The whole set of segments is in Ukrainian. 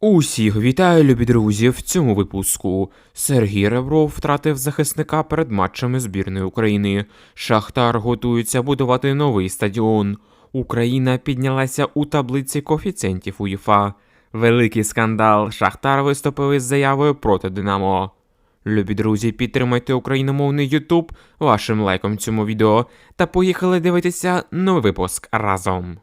Усіх вітаю, любі друзі. В цьому випуску Сергій Ребров втратив захисника перед матчами збірної України. Шахтар готується будувати новий стадіон. Україна піднялася у таблиці коефіцієнтів УЄФА. Великий скандал. Шахтар виступив із заявою проти Динамо. Любі друзі, підтримайте україномовний Ютуб вашим лайком цьому відео та поїхали дивитися новий випуск разом.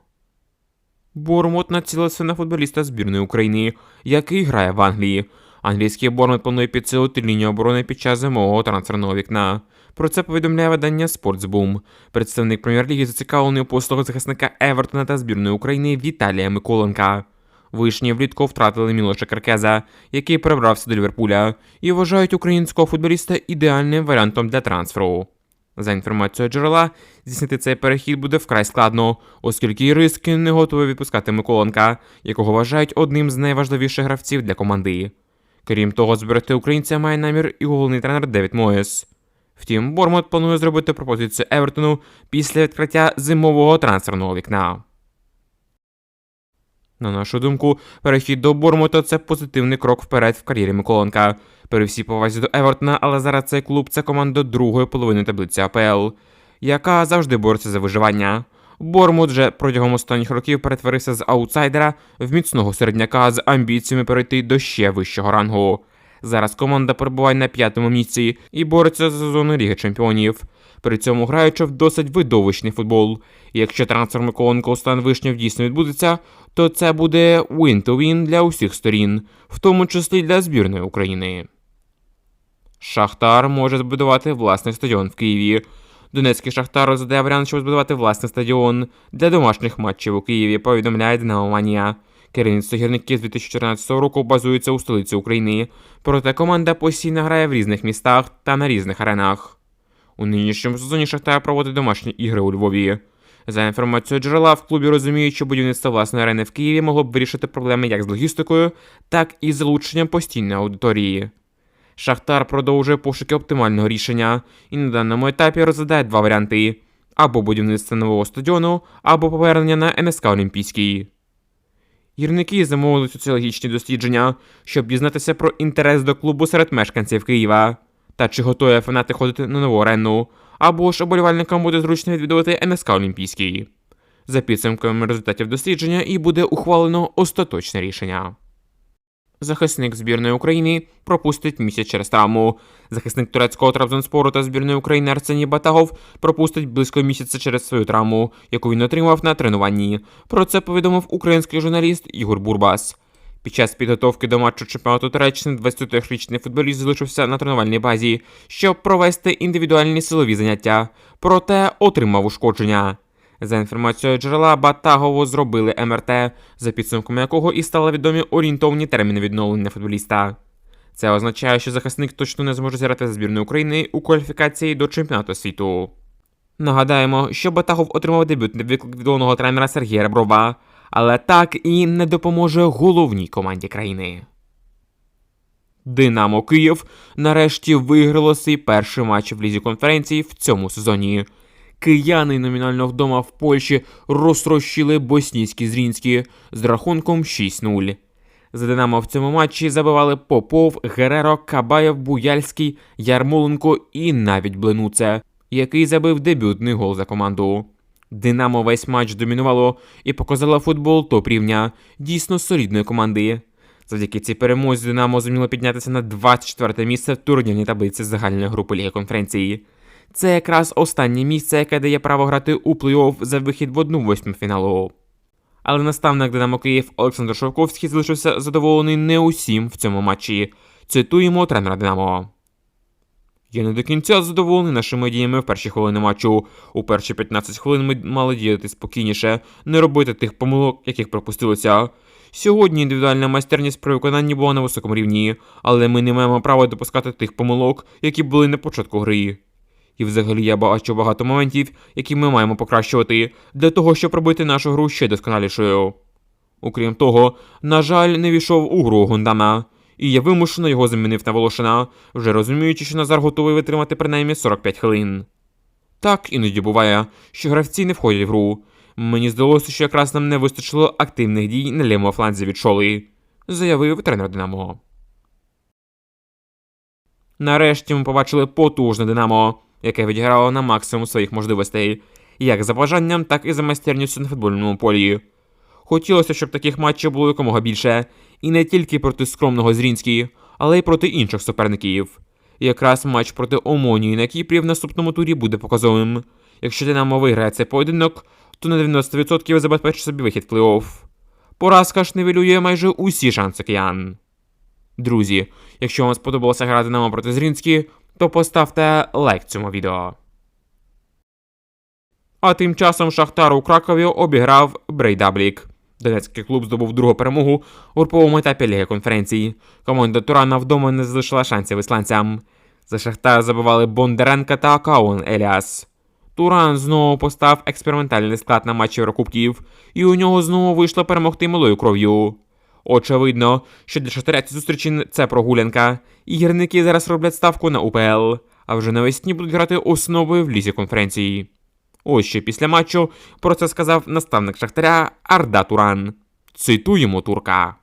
Бормут націлився на футболіста збірної України, який грає в Англії. Англійський Бормут планує підсилити лінію оборони під час зимового трансферного вікна. Про це повідомляє видання Sportsboom. Представник прем'єр-ліги зацікавлений у послугах захисника Евертона та збірної України Віталія Миколенка. Вишні влітку втратили Мілоша Керкеза, який перебрався до Ліверпуля, і вважають українського футболіста ідеальним варіантом для трансферу. За інформацією джерела, здійснити цей перехід буде вкрай складно, оскільки Іриски не готові відпускати Миколенка, якого вважають одним з найважливіших гравців для команди. Крім того, зберегти українця має намір і головний тренер Девід Моєс. Втім, Бормот планує зробити пропозицію Евертону після відкриття зимового трансферного вікна. На нашу думку, перехід до Бормута це позитивний крок вперед в кар'єрі Миколенка. При всій повазі до Евертона, але зараз цей клуб це команда другої половини таблиці АПЛ, яка завжди бореться за виживання. Бормут же протягом останніх років перетворився з аутсайдера в міцного середняка з амбіціями перейти до ще вищого рангу. Зараз команда перебуває на п'ятому місці і бореться за зону Ліги Чемпіонів. При цьому граючи в досить видовищний футбол. Якщо трансфер Миколенко у стан дійсно відбудеться, то це буде win-to-win для усіх сторін, в тому числі для збірної України. Шахтар може збудувати власний стадіон в Києві. Донецький Шахтар розглядає варіант, щоб збудувати власний стадіон для домашніх матчів у Києві, повідомляє Динамоманія. Керівництво гірників з 2014 року базується у столиці України, проте команда постійно грає в різних містах та на різних аренах. У нинішньому сезоні Шахтар проводить домашні ігри у Львові. За інформацією джерела, в клубі розуміють, що будівництво власної арени в Києві могло б вирішити проблеми як з логістикою, так і з залученням постійної аудиторії. Шахтар продовжує пошуки оптимального рішення і на даному етапі розглядає два варіанти: або будівництво нового стадіону, або повернення на НСК Олімпійський. Гірники замовили соціологічні дослідження, щоб дізнатися про інтерес до клубу серед мешканців Києва та чи готові фанати ходити на нову арену, або ж оболівальникам буде зручно відвідувати НСК Олімпійський. За підсумками результатів дослідження і буде ухвалено остаточне рішення. Захисник збірної України пропустить місяць через травму. Захисник турецького Трабзонспору та збірної України Арсеній Батагов пропустить близько місяця через свою травму, яку він отримав на тренуванні. Про це повідомив український журналіст Ігор Бурбас. Під час підготовки до матчу чемпіонату Туреччини 23-річний футболіст залишився на тренувальній базі, щоб провести індивідуальні силові заняття, проте отримав ушкодження. За інформацією джерела, Батагову зробили МРТ, за підсумками якого і стали відомі орієнтовні терміни відновлення футболіста. Це означає, що захисник точно не зможе зіграти за збірну України у кваліфікації до чемпіонату світу. Нагадаємо, що Батагов отримав дебютний виклик від головного тренера Сергія Реброва, але так і не допоможе головній команді країни. Динамо Київ нарешті виграло свій перший матч в лізі конференції в цьому сезоні. Кияни номінально вдома в Польщі розтрощили боснійські зрінські з рахунком 6-0. За Динамо в цьому матчі забивали Попов, Гереро, Кабаєв, Буяльський, Ярмоленко і навіть Бленуце, який забив дебютний гол за команду. Динамо весь матч домінувало і показало футбол топ рівня, дійсно солідної команди. Завдяки цій перемозі Динамо зуміло піднятися на 24 місце в турнірній таблиці загальної групи Ліги конференції. Це якраз останнє місце, яке дає право грати у плей-офф за вихід в одну восьму фіналу. Але наставник Динамо Київ Олександр Шовковський залишився задоволений не усім в цьому матчі. Цитуємо тренера Динамо. Я не до кінця задоволений нашими діями в перші хвилини матчу. У перші 15 хвилин ми мали діяти спокійніше, не робити тих помилок, яких пропустилося. Сьогодні індивідуальна майстерність при виконанні була на високому рівні, але ми не маємо права допускати тих помилок, які були на початку гри. І взагалі я бачу багато моментів, які ми маємо покращувати для того, щоб робити нашу гру ще досконалішою. Окрім того, на жаль, не війшов у гру Гундана, і я вимушено його замінив на Волошина, вже розуміючи, що Назар готовий витримати принаймні 45 хвилин. Так іноді буває, що гравці не входять в гру. Мені здалося, що якраз нам не вистачило активних дій на лівому фланзі від шоли. заявив тренер Динамо. Нарешті ми побачили потужне Динамо, яке відіграло на максимум своїх можливостей, як за бажанням, так і за майстерністю на футбольному полі. Хотілося, щоб таких матчів було якомога більше, і не тільки проти скромного Зрінський, але й проти інших суперників. Якраз матч проти Омонії на Кіпрі в наступному турі буде показовим. Якщо Динамо виграє цей поєдинок, то на 90% забезпечить собі вихід в плей-офф. Поразка ж нивелює майже усі шанси киян. Друзі, якщо вам сподобалося гра Динамо проти Зрінські, то поставте лайк цьому відео. А тим часом Шахтар у Кракові обіграв Брейдаблік. Донецький клуб здобув другу перемогу у груповому етапі Ліги конференції. Команда Турана вдома не залишила шансів ісландцям. За Шахтар забивали Бондаренка та Каун Еліас. Туран знову постав експериментальний склад на матчі Еврокубків, і у нього знову вийшло перемогти малою кров'ю. Очевидно, що для Шахтаря ці зустрічі це прогулянка, і гірники зараз роблять ставку на УПЛ, а вже навесні будуть грати основою в лізі конференції. Ось ще після матчу про це сказав наставник Шахтаря Арда Туран. Цитуємо турка.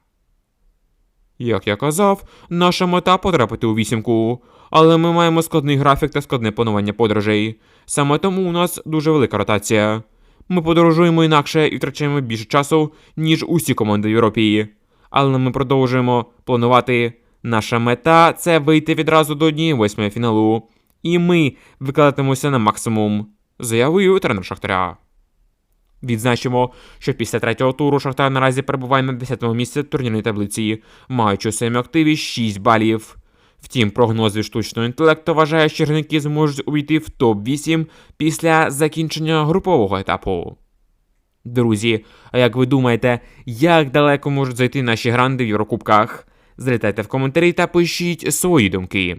Як я казав, наша мета потрапити у вісімку, але ми маємо складний графік та складне планування подорожей. Саме тому у нас дуже велика ротація. Ми подорожуємо інакше і втрачаємо більше часу, ніж усі команди в Європі. Але ми продовжуємо планувати. Наша мета це вийти відразу до однієї восьмої фіналу. І ми викладатимемося на максимум, заявив тренер Шахтаря. Відзначимо, що після третього туру Шахтар наразі перебуває на 10-му місці турнірної таблиці, маючи у своєму активі 6 балів. Втім, прогноз від штучного інтелекту вважає, що гірники зможуть увійти в топ-8 після закінчення групового етапу. Друзі, а як ви думаєте, як далеко можуть зайти наші гранди в Єврокубках? Залітайте в коментарі та пишіть свої думки.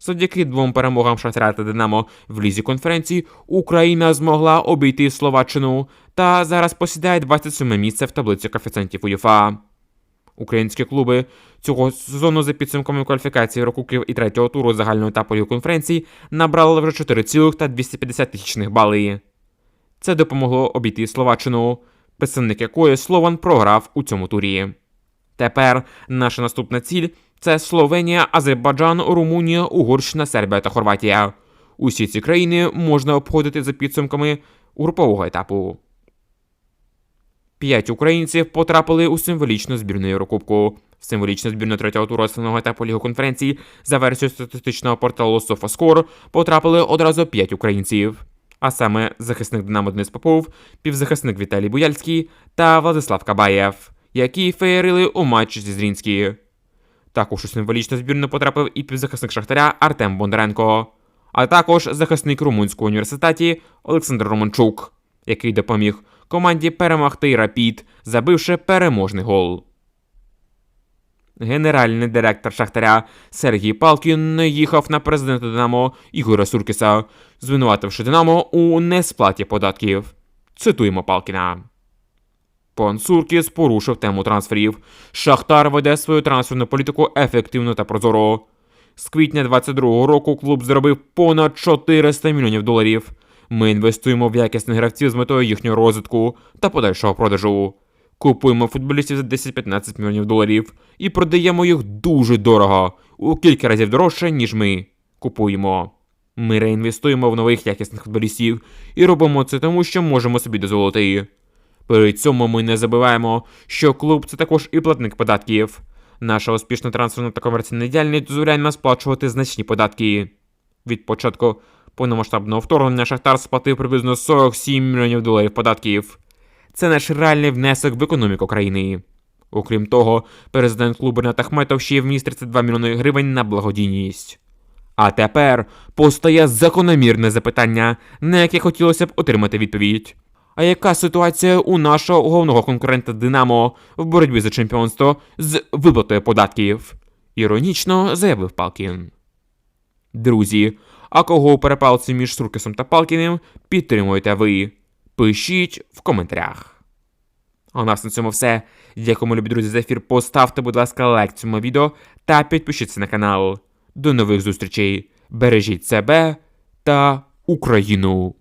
Завдяки двом перемогам Шахтаря та Динамо в лізі конференції Україна змогла обійти Словаччину та зараз посідає 27 місце в таблиці коефіцієнтів УЄФА. Українські клуби цього сезону за підсумками кваліфікації Єврокубків і третього туру загального етапу конференції набрали вже 4,250 тисячних бали. Це допомогло обійти Словаччину, представник якої Слован програв у цьому турі. Тепер наша наступна ціль це Словенія, Азербайджан, Румунія, Угорщина, Сербія та Хорватія. Усі ці країни можна обходити за підсумками групового етапу. П'ять українців потрапили у символічну збірну Єврокубку. Символічна збірна третього туру основного етапу Ліги конференції за версією статистичного порталу SofaScore потрапили одразу п'ять українців. А саме захисник Динамо Денис Попов, півзахисник Віталій Буяльський та Владислав Кабаєв, які феєрили у матчі зі Зрінські. Також у символічну збірну потрапив і півзахисник Шахтаря Артем Бондаренко, а також захисник Румунського університеті Олександр Романчук, який допоміг команді перемогти Рапід, забивши переможний гол. Генеральний директор Шахтаря Сергій Палкін не їхав на президента Динамо Ігоря Суркіса, звинувативши Динамо у несплаті податків. Цитуємо Палкіна. Пан Суркіс порушив тему трансферів. Шахтар веде свою трансферну політику ефективно та прозоро. З квітня 22-го року клуб зробив понад 400 мільйонів доларів. Ми інвестуємо в якісних гравців з метою їхнього розвитку та подальшого продажу. Купуємо футболістів за 10-15 мільйонів доларів і продаємо їх дуже дорого, у кілька разів дорожче, ніж ми купуємо. Ми реінвестуємо в нових якісних футболістів і робимо це тому, що можемо собі дозволити. При цьому ми не забуваємо, що клуб це також і платник податків. Наша успішна трансферна та комерційна діяльність дозволяє нам сплачувати значні податки. Від початку повномасштабного вторгнення Шахтар сплатив приблизно 47 мільйонів доларів податків. Це наш реальний внесок в економіку країни. Окрім того, президент клубу Ренат Ахметов ще й вніс 32 мільйони гривень на благодійність. А тепер постає закономірне запитання, на яке хотілося б отримати відповідь. А яка ситуація у нашого головного конкурента Динамо в боротьбі за чемпіонство з виплатою податків? Іронічно заявив Палкін. Друзі, а кого у перепалці між Суркисом та Палкіним підтримуєте ви? Пишіть в коментарях. А у нас на цьому все. Дякуємо, любі друзі, за ефір. Поставте, будь ласка, лайк цьому відео та підпишіться на канал. До нових зустрічей. Бережіть себе та Україну!